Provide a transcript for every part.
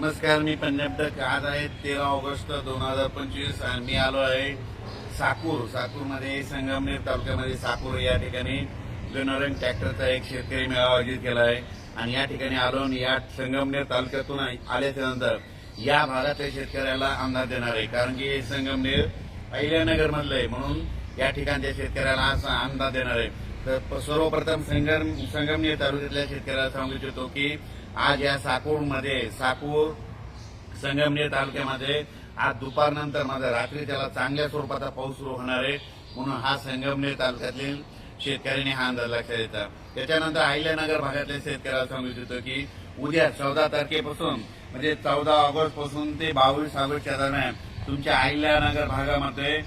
नमस्कार मी पंजाबटक आज आहे. तेरा ऑगस्ट दोन हजार पंचवीस आणि मी आलो आहे साकूर. साकूरमध्ये संगमनेर तालुक्यामध्ये साकूर या ठिकाणी जनरंग ट्रॅक्टरचा एक शेतकरी मेळावा आयोजित केला आहे. आणि या ठिकाणी आलो या संगमनेर तालुक्यातून आल्याच्यानंतर या भागातल्या शेतकऱ्याला अंदाज देणार आहे. कारण की हे संगमनेर अहिल्यानगर मधलं आहे. म्हणून या ठिकाणच्या शेतकऱ्याला असा अंदाज देणार आहे. तर सर्वप्रथम संगम संगमनेर तालुक्यातल्या शेतकऱ्याला सांगू इच्छितो की आज या साकूरमध्ये साकूर संगमनेर तालुक्यामध्ये आज दुपारनंतर माझा रात्री त्याला चांगल्या स्वरूपाचा पाऊस सुरू होणार आहे. म्हणून हा संगमनेर तालुक्यातील शेतकऱ्यांनी हा अंदाज लक्षात येतात त्याच्यानंतर अहिल्यानगर भागातल्या शेतकऱ्याला सांगू इच्छितो की उद्या चौदा तारखेपासून म्हणजे चौदा ऑगस्टपासून ते बावीस ऑगस्टच्या दरम्यान तुमच्या अहिल्यानगर भागामध्ये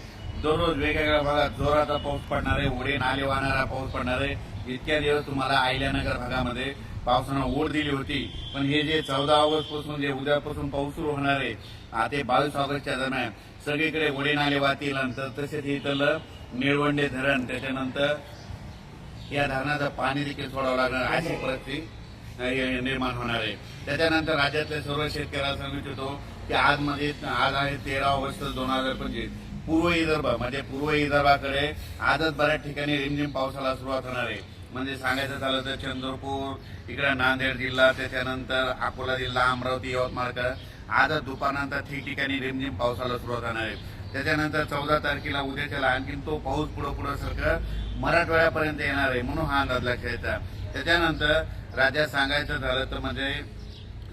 दररोज वेगवेगळ्या भागात जोराचा पाऊस पडणार आहे उडे नाले वाहणारा पाऊस पडणार आहे इतक्या दिवस तुम्हाला अहिल्यानगर भागामध्ये. पावसानं ओढ दिली होती. पण हे जे चौदा ऑगस्टपासून जे उद्यापासून पाऊस सुरू होणार आहे आ ते बावीस ऑगस्टच्या दरम्यान. सगळीकडे ओढे नाले वाहतील नंतर तसेच इथलं निळवंडे धरण. त्याच्यानंतर या धरणाचं पाणी देखील सोडावं लागणार अशी परिस्थिती निर्माण होणार आहे. त्याच्यानंतर राज्यातल्या सर्व शेतकऱ्याला सांगू इच्छितो की आज मध्ये आज आहे तेरा ऑगस्ट दोन हजार पंचवीस. पूर्व विदर्भ म्हणजे पूर्व विदर्भाकडे आजच बऱ्याच ठिकाणी रिमझिम पावसाला सुरुवात होणार आहे. म्हणजे सांगायचं झालं तर चंद्रपूर इकडे नांदेड जिल्हा त्याच्यानंतर अकोला जिल्हा अमरावती यवतमाळकर आजच दुपारनंतर ठिकठिकाणी रिमझिम पावसाला सुरुवात होणार आहे. त्याच्यानंतर चौदा तारखेला उद्याच्याला आणखीन तो पाऊस पुढं पुढं सरकत मराठवाड्यापर्यंत येणार आहे म्हणून हा अंदाज लक्षात येतात त्याच्यानंतर राज्यात सांगायचं झालं तर म्हणजे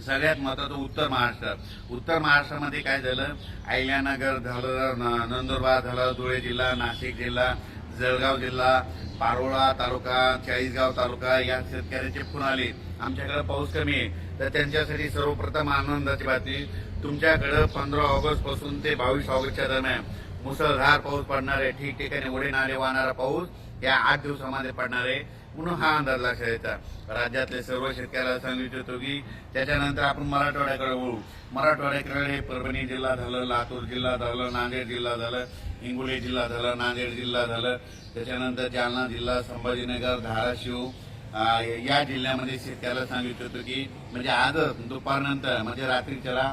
सगळ्यात महत्वाचं उत्तर महाराष्ट्र. उत्तर महाराष्ट्रामध्ये काय झालं? अहिल्यानगर झालं नंदुरबार झालं धुळे जिल्हा नाशिक जिल्हा जळगाव जिल्हा पारोळा तालुका चाळीसगाव तालुका या शेतकऱ्यांचे फोन आले. आमच्याकडे पाऊस कमी आहे. तर त्यांच्यासाठी सर्वप्रथम आनंदाची बातमी तुमच्याकडे पंधरा ऑगस्टपासून ते बावीस ऑगस्टच्या दरम्यान मुसळधार पाऊस पडणार आहे. ठिकठिकाणी उडे नाले वाहणारा पाऊस या आठ दिवसामध्ये पडणार आहे. म्हणून हा अंदाज लक्षात येतात राज्यातले सर्व शेतकऱ्याला सांगू इच्छितो की त्याच्यानंतर आपण मराठवाड्याकडे वळू. मराठवाड्याकडे परभणी जिल्हा झालं लातूर जिल्हा झालं नांदेड जिल्हा झालं हिंगोली जिल्हा झालं नांदेड जिल्हा झालं. त्याच्यानंतर जालना जिल्हा संभाजीनगर धाराशिव या जिल्ह्यामध्ये शेतकऱ्याला सांगू इच्छितो की म्हणजे आजच दुपारनंतर म्हणजे रात्रीच्याला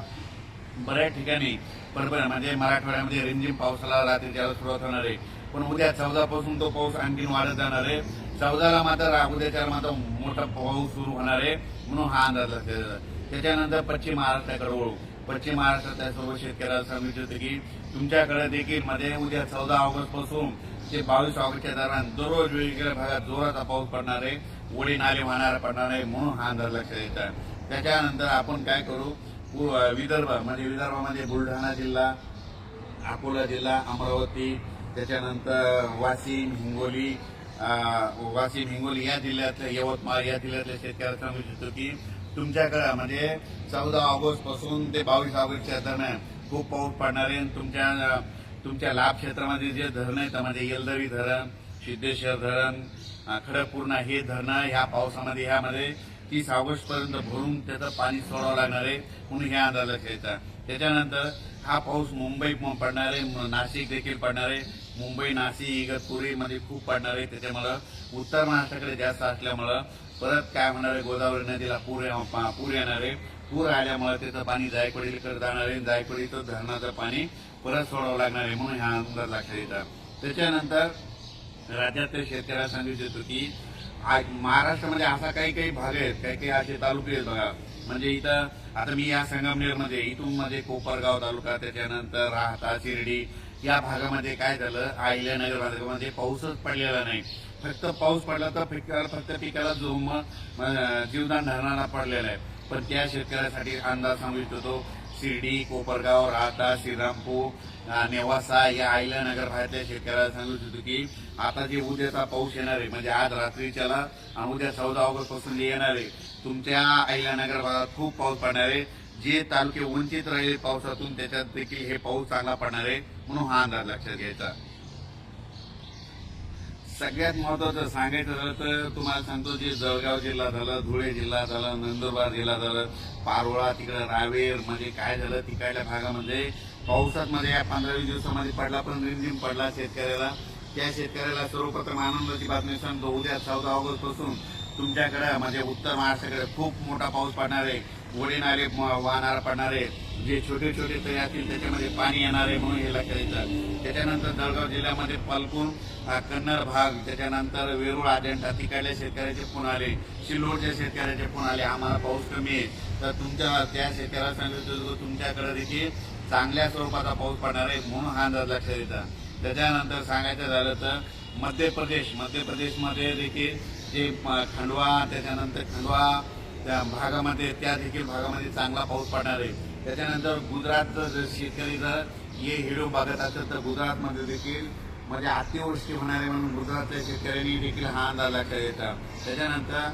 बऱ्याच ठिकाणी परभणी म्हणजे मराठवाड्यामध्ये रिमझिम पावसाला रात्रीच्याला सुरुवात होणार आहे. पण उद्या चौदापासून तो पाऊस आणखीन वाढत जाणार आहे. चौदाला मात्र उद्याच्या मात्र मोठा पाऊस सुरू होणार आहे म्हणून हा अंदाज लक्षात त्याच्यानंतर पश्चिम महाराष्ट्राकडे वळू. पश्चिम महाराष्ट्रातल्या सर्व शेतकऱ्याला सांगितलं होतं की तुमच्याकडे देखील मध्ये उद्या चौदा ऑगस्टपासून ते बावीस ऑगस्टच्या दरम्यान दररोज वेगवेगळ्या भागात जोराचा पाऊस पडणार आहे. ओढी नाले वाहणारा पडणार आहे म्हणून हा अंदाज लक्षात येतात त्याच्यानंतर आपण काय करू? विदर्भ म्हणजे विदर्भामध्ये बुलढाणा जिल्हा अकोला जिल्हा अमरावती त्याच्यानंतर वाशिम हिंगोली वाशिम हिंगोली या जिल्ह्यातल्या यवतमाळ या जिल्ह्यातल्या शेतकऱ्याला सांगू इच्छितो की तुमच्याकडे म्हणजे चौदा ऑगस्टपासून ते बावीस ऑगस्टच्या दरम्यान खूप पाऊस पडणार आहे आणि तुमच्या तुमच्या लाभ क्षेत्रामध्ये जे धरण आहेत म्हणजे येलदरी धरण सिद्धेश्वर धरण खडकपूर्णा हे धरणं ह्या पावसामध्ये ह्यामध्ये तीस ऑगस्ट पर्यंत भरून त्याचं पाणी सोडावं लागणार आहे. म्हणून ह्या अंदाज लक्षात येतात त्याच्यानंतर हा पाऊस मुंबई पडणार आहे नाशिक देखील पडणार आहे. मुंबई नाशिक इगतपुरीमध्ये खूप पडणार आहे. त्याच्यामुळं उत्तर महाराष्ट्राकडे जास्त असल्यामुळं परत काय होणार आहे गोदावरी नदीला पूर पूर येणार आहे. पूर आल्यामुळे त्याचं पाणी जायकवाडीकडे जाणार आहे. जायकवाडीचं धरणाचं पाणी परत सोडावं लागणार आहे म्हणून ह्या अंदाज लक्षात येतात. त्याच्यानंतर राज्यातल्या शेतकऱ्याला सांगू इच्छितो की आज महाराष्ट्रामध्ये असा काही काही भाग आहेत काही काही असे तालुके आहेत बघा. म्हणजे इथं आता मी या संगमनेरमध्ये इथून मध्ये कोपरगाव तालुका त्याच्यानंतर राहता शिर्डी या भागामध्ये काय झालं अहिल्यानगर भागामध्ये म्हणजे पाऊसच पडलेला नाही. फक्त पाऊस पडला तर पिकाला फक्त पिकाला जोम जीवदान धरणारा पडलेला आहे. पण त्या शेतकऱ्यासाठी अंदाज सांगू इच्छितो शिर्डी कोपरगाव राहता श्रीरामपूर नेवासा या अहिल्यानगर भागातल्या शेतकऱ्याला सांगू इच्छितो की आता जे उद्याचा पाऊस येणार आहे म्हणजे आज रात्रीच्याला आणि उद्या चौदा ऑगस्टपासून जे येणार आहे तुमच्या अहिल्यानगर भागात खूप पाऊस पडणार आहे. जे तालुके वंचित राहिले पावसातून त्याच्यात देखील हे पाऊस चांगला पडणार आहे म्हणून हा अंदाज लक्षात घ्यायचा. सगळ्यात महत्वाचं सांगायचं झालं तर तुम्हाला सांगतो जे जळगाव जिल्हा झालं धुळे जिल्हा झाला नंदुरबार जिल्हा झालं पारोळा तिकडं रावेर म्हणजे काय झालं तिकडल्या भागामध्ये पावसात मध्ये या पंधरा वीस दिवसामध्ये पडला पण रिमझिम पडला शेतकऱ्याला. त्या शेतकऱ्याला सर्वप्रथम आनंदाची बातमी सांगतो. उद्या चौदा ऑगस्टपासून तुमच्याकडे म्हणजे उत्तर महाराष्ट्राकडे खूप मोठा पाऊस पडणार आहे. ओढे वाहणार म- वाहणार जे छोटे छोटे तळे असतील त्याच्यामध्ये पाणी येणार आहे म्हणून हे लक्षात त्याच्यानंतर जळगाव जिल्ह्यामध्ये पालकून कन्नड भाग त्याच्यानंतर वेरूळ अजेंठा तिकडल्या शेतकऱ्याचे फोन आले. शिल्लोडच्या शेतकऱ्याचे फोन आले. आम्हाला पाऊस कमी आहे. तर तुमच्या त्या शेतकऱ्याला सांगितलं तुमच्याकडे देखील चांगल्या स्वरूपाचा पाऊस पडणार आहे म्हणून हा अंदाज लक्षात येतं त्याच्यानंतर सांगायचं झालं तर मध्य प्रदेश मध्य प्रदेशमध्ये देखील जे खंडवा त्याच्यानंतर खंडवा त्या भागामध्ये त्या देखील भागामध्ये चांगला पाऊस पडणार आहे. त्याच्यानंतर गुजरातचं जर शेतकरी जर हे हिडो बघत असेल तर गुजरातमध्ये देखील म्हणजे अतिवृष्टी होणार आहे म्हणून गुजरातच्या शेतकऱ्यांनी देखील हा अंदाज लक्षात येतात त्याच्यानंतर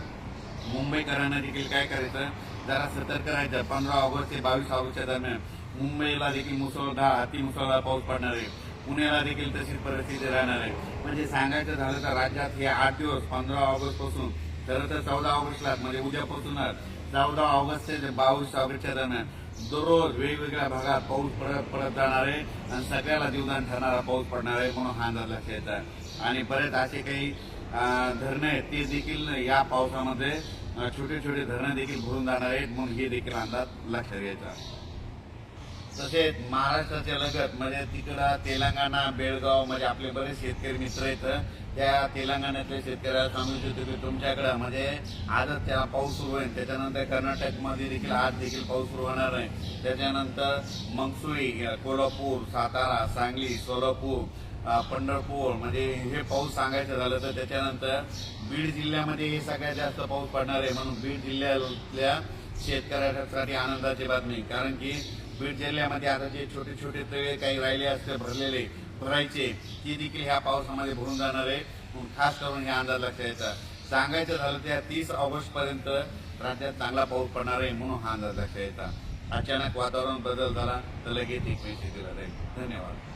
मुंबईकरांना देखील काय करायचं जरा सतर्क राहायचं. पंधरा ऑगस्ट ते बावीस ऑगस्टच्या दरम्यान मुंबईला देखील मुसळधार अति मुसळधार पाऊस पडणार आहे. पुण्याला देखील तशीच परिस्थिती राहणार आहे. म्हणजे सांगायचं झालं तर राज्यात हे आठ दिवस पंधरा ऑगस्टपासून खरं तर चौदा ऑगस्टला म्हणजे उद्यापासूनच चौदा ऑगस्ट ते बावीस ऑगस्टच्या दरम्यान दररोज वेगवेगळ्या भागात पाऊस पडत पडत जाणार आहे आणि सगळ्याला जीवदान ठरणारा पाऊस पडणार आहे म्हणून हा अंदाज लक्षात येतात आणि बरेच असे काही धरणं आहेत ते देखील या पावसामध्ये छोटे छोटे धरणं देखील भरून जाणार आहेत म्हणून हे देखील अंदाज लक्षात घ्यायचा तसेच महाराष्ट्राच्या लगत म्हणजे तिकडं तेलंगणा बेळगाव म्हणजे आपले बरेच शेतकरी मित्र आहेत त्या तेलंगणातल्या शेतकऱ्याला सांगू इच्छितो की तुमच्याकडं म्हणजे आजच त्याला पाऊस सुरू होईल त्याच्यानंतर कर्नाटकमध्ये देखील आज देखील पाऊस सुरू होणार आहे. त्याच्यानंतर मंगसुळी कोल्हापूर सातारा सांगली सोलापूर पंढरपूर म्हणजे हे पाऊस सांगायचं झालं तर त्याच्यानंतर बीड जिल्ह्यामध्ये हे सगळ्यात जास्त पाऊस पडणार आहे. म्हणून बीड जिल्ह्यातल्या शेतकऱ्यासाठी आनंदाची बातमी. कारण की बीड जिल्ह्यामध्ये आता जे छोटे छोटे तळे काही राहिले असते भरलेले भरायचे ते देखील ह्या पावसामध्ये भरून जाणार आहे. म्हणून खास करून हे अंदाज लक्षात यायचा सांगायचं झालं त्या तीस ऑगस्ट पर्यंत राज्यात चांगला पाऊस पडणार आहे म्हणून हा अंदाज लक्षात येतात अचानक वातावरण बदल झाला तर लगेच एक मेसेज दिला धन्यवाद.